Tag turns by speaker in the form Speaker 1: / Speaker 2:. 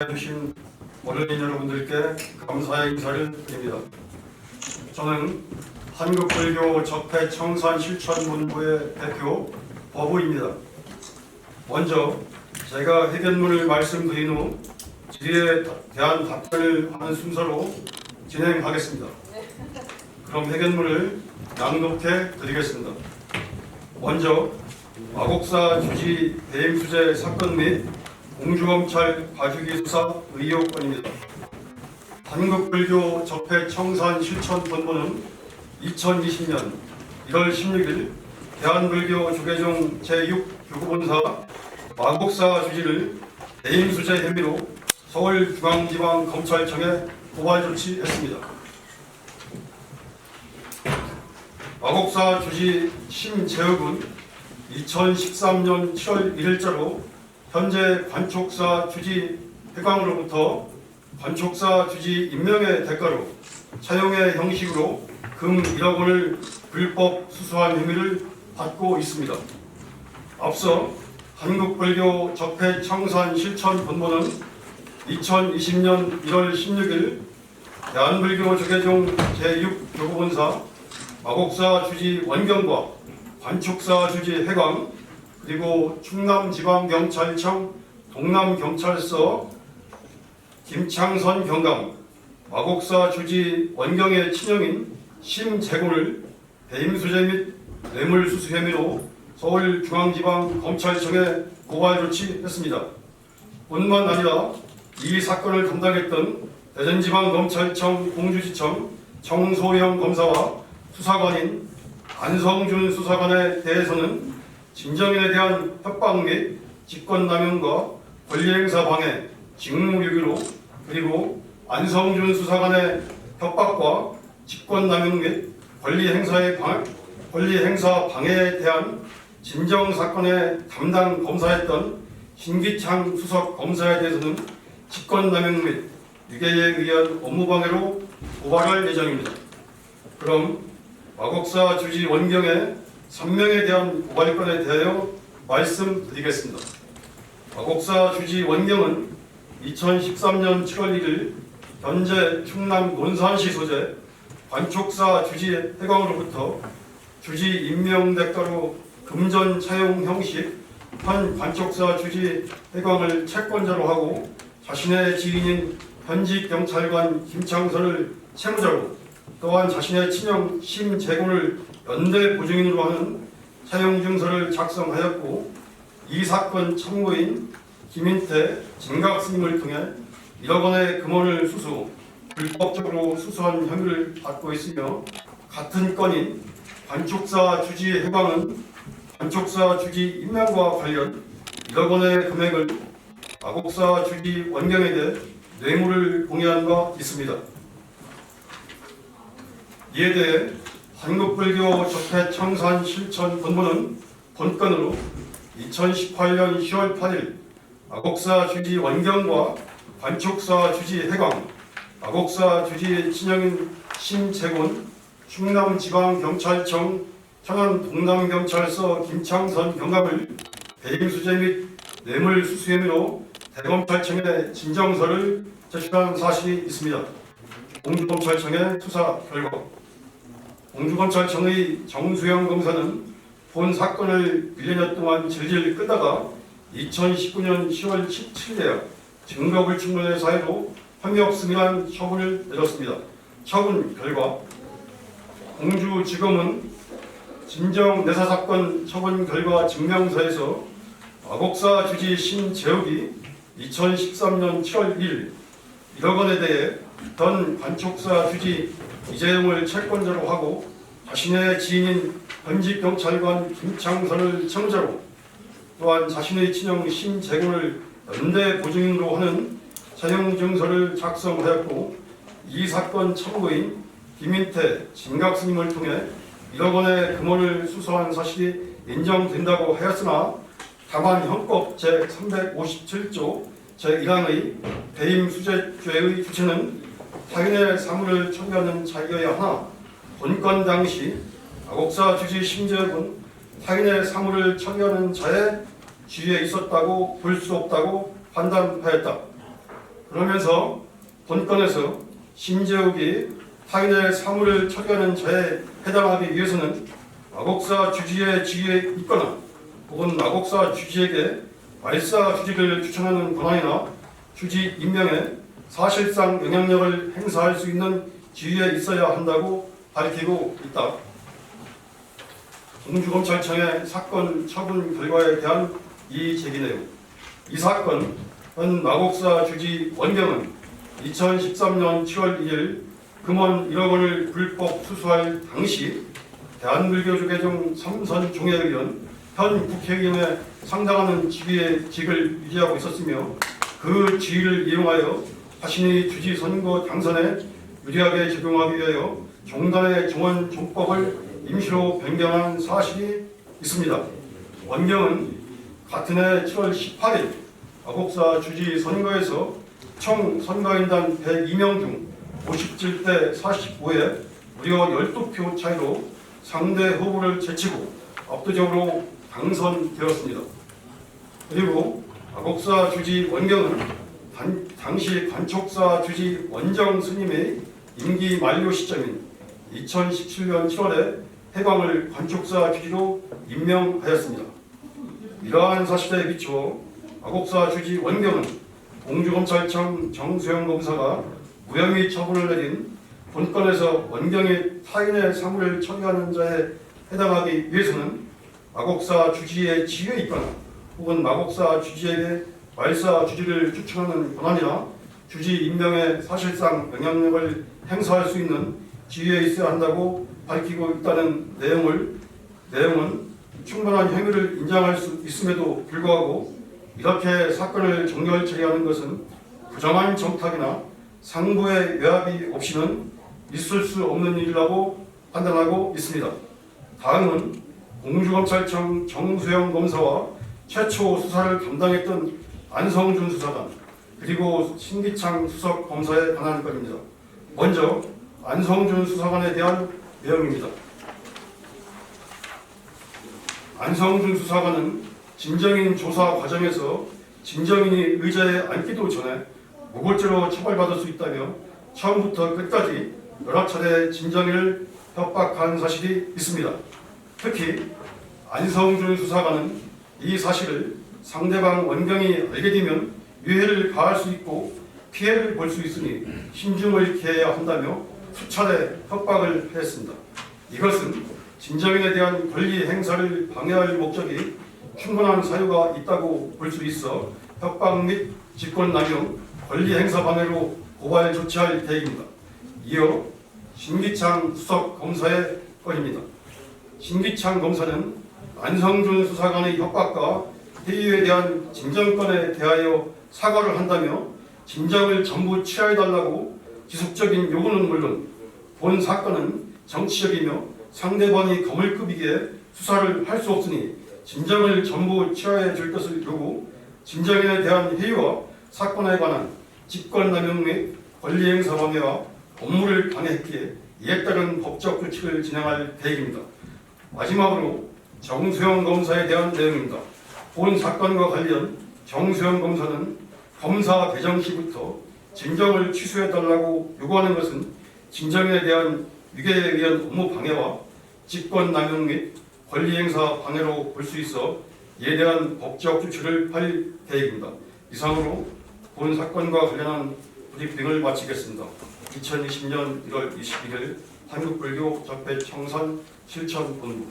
Speaker 1: 해주신 언론인 여러분들께 감사의 인사를 드립니다. 저는 한국불교 적폐 청산 실천본부의 대표 법우입니다. 먼저 제가 해견문을 말씀드린 후 질의에 대한 답변을 하는 순서로 진행하겠습니다. 그럼 해견문을 낭독해 드리겠습니다. 먼저 마곡사 주지 대임 수재 사건 및 공주검찰 봐주기 수사 의혹 건입니다. 한국불교 적폐 청산 실천 본부는 2020년 1월 16일 대한불교 조계종 제6교구본사 마곡사 주지를 대임 수재 혐의로 서울중앙지방검찰청에 고발 조치했습니다. 마곡사 주지 심재욱은 2013년 7월 1일자로 현재 관촉사 주지 회광으로부터 관촉사 주지 임명의 대가로 차용의 형식으로 금 1억 원을 불법 수수한 혐의를 받고 있습니다. 앞서 한국불교 적폐 청산 실천 본부는 2020년 1월 16일 대한불교 조계종 제6교구본사 마곡사 주지 원경과 관촉사 주지 해광 그리고 충남지방경찰청 동남경찰서 김창선 경감 마곡사 주지 원경의 친형인 심재곤을 배임수재 및 뇌물수수 혐의로 서울중앙지방검찰청에 고발 조치했습니다. 뿐만 아니라 이 사건을 담당했던 대전지방검찰청 공주지청 정소영 검사와 수사관인 안성준 수사관에 대해서는 진정인에 대한 협박 및 직권남용과 권리행사 방해, 직무유기로 그리고 안성준 수사관의 협박과 직권남용 및 권리행사의 방, 권리행사 방해에 대한 진정 사건의 담당 검사였던 신기창 수석 검사에 대해서는 직권남용 및 유괴에 의한 업무방해로 고발할 예정입니다. 그럼 마곡사 주지 원경의 3명에 대한 고발건에 대하여 말씀드리겠습니다. 마곡사 주지 원경은 2013년 7월 1일 현재 충남 논산시 소재 관촉사 주지 해광으로부터 주지 임명 대가로 금전 차용 형식 한 관촉사 주지 해광을 채권자로 하고 자신의 지인인 현직 경찰관 김창선을 채무자로 또한 자신의 친형 심재곤을 연대 보증인으로 하는 사용 증서를 작성하였고 이 사건 참고인 김인태 진각 스님을 통해 1억 원의 금원을 수수 불법적으로 수수한 혐의를 받고 있으며 같은 건인 관촉사 주지 해방은 관촉사 주지 임명과 관련 1억 원의 금액을 마곡사 주지 원경에게 뇌물을 공유한 바 있습니다. 이에 대해 한국불교 적폐 청산 실천 본부는 본건으로 2018년 10월 8일 마곡사 주지 원경과 관촉사 주지 해광, 마곡사 주지 친형인 심재곤, 충남지방경찰청 천안 동남경찰서 김창선 경감을 배임수재 및 뇌물수수 혐의로 대검찰청에 진정서를 제출한 사실이 있습니다. 공주검찰청의 수사 결과 공주검찰청의 정수영 검사는 본 사건을 1년 동안 질질 끌다가 2019년 10월 17일에 증거불충분의 혐의 없음이란 처분을 내렸습니다. 처분 결과 공주지검은 진정 내사 사건 처분 결과 증명서에서 마곡사 주지 신재욱이 2013년 7월 1일 1억 원에 대해 던 관촉사 주지 이재용을 채권자로 하고 자신의 지인인 현직 경찰관 김창선을 청자로 또한 자신의 친형 심재곤을 연대 보증인으로 하는 사용 증서를 작성하였고 이 사건 참고인 김인태 진각 스님을 통해 1억 원의 금원을 수수한 사실이 인정된다고 하였으나 다만 형법 제357조 제1항의 배임 수재죄의 주체는 타인의 사물을 처리하는 자이어야 하나 본건 당시 마곡사 주지 심재혁은 타인의 사물을 처리하는 자의 지위에 있었다고 볼 수 없다고 판단하였다. 그러면서 본건에서 심재욱이 타인의 사물을 처리하는 자에 해당하기 위해서는 마곡사 주지의 지위에 있거나 혹은 마곡사 주지에게 말사 주지를 추천하는 권한이나 주지 임명에 사실상 영향력을 행사할 수 있는 지위에 있어야 한다고 밝히고 있다. 공주검찰청의 사건 처분 결과에 대한 이 제기 내용. 이 사건 은 마곡사 주지 원경은 2013년 7월 2일 금원 1억 원을 불법 수수할 당시 대한불교조 개정 삼선 종회의원 현 국회의원에 상당하는 지위의 직을 유지하고 있었으며 그 지위를 이용하여 자신의 주지 선거 당선에 유리하게 적용하기 위하여 종단의 정원 종법을 임시로 변경한 사실이 있습니다. 원경은 같은 해 7월 18일 마곡사 주지 선거에서 총 선거인단 102명 중 57대 45에 무려 12표 차이로 상대 후보를 제치고 압도적으로 당선되었습니다. 그리고 마곡사 주지 원경은 단- 당시 관촉사 주지 원정 스님의 임기 만료 시점인 2017년 7월에 해광을 관촉사 주지로 임명하였습니다. 이러한 사실에 비추어 마곡사 주지 원경은 공주검찰청 정수영 검사가 무혐의 처분을 내린 본건에서 원경이 타인의 사물을 처리하는 자에 해당하기 위해서는 마곡사 주지의 지위에 있거나 혹은 마곡사 주지에게 말사 주지를 추천하는 권한이나 주지 임명에 사실상 영향력을 행사할 수 있는 지위에 있어야 한다고 밝히고 있다는 내용을 내용은 충분한 행위를 인정할 수 있음에도 불구하고 이렇게 사건을 정결 처리하는 것은 부정한 정탁이나 상부의 외압이 없이는 있을 수 없는 일이라고 판단하고 있습니다. 다음은 공주검찰청 정수영 검사와 최초 수사를 담당했던 안성준 수사관 그리고 신기창 수석 검사에 관한 건입니다. 먼저 안성준 수사관에 대한 내용입니다. 안성준 수사관은 진정인 조사 과정에서 진정인이 의자에 앉기도 전에 무고죄로 처벌받을 수 있다며 처음부터 끝까지 여러 차례 진정인을 협박한 사실이 있습니다. 특히 안성준 수사관은 이 사실을 상대방 원경이 알게 되면 유해를 가할 수 있고 피해를 볼 수 있으니 신중을 기해야 한다며 수차례 협박을 했습니다. 이것은 진정인에 대한 권리 행사를 방해할 목적이 충분한 사유가 있다고 볼 수 있어 협박 및 직권남용, 권리 행사 방해로 고발 조치할 계획입니다. 이어 신기창 수석 검사의 건입니다. 신기창 검사는 안성준 수사관의 협박과 회유에 대한 진정권에 대하여 사과를 한다며 진정을 전부 취하해달라고 지속적인 요구는 물론 본 사건은 정치적이며 상대방이 거물급이기에 수사를 할 수 없으니 진정을 전부 취하해 줄 것을 요구, 진정인에 대한 회유와 사건에 관한 직권남용 및 권리행사 방해와 업무를 방해했기에 이에 따른 법적 조치를 진행할 계획입니다. 마지막으로 정수영 검사에 대한 내용입니다. 본 사건과 관련 정수영 검사는 검사 개정 시부터 진정을 취소해달라고 요구하는 것은 진정에 대한 위계에 의한 업무 방해와 직권 남용 및 권리 행사 방해로 볼 수 있어 이에 대한 법적 조치를 할 계획입니다. 이상으로 본 사건과 관련한 브리핑을 마치겠습니다. 2020년 1월 21일 한국불교 접해 청산 실천본부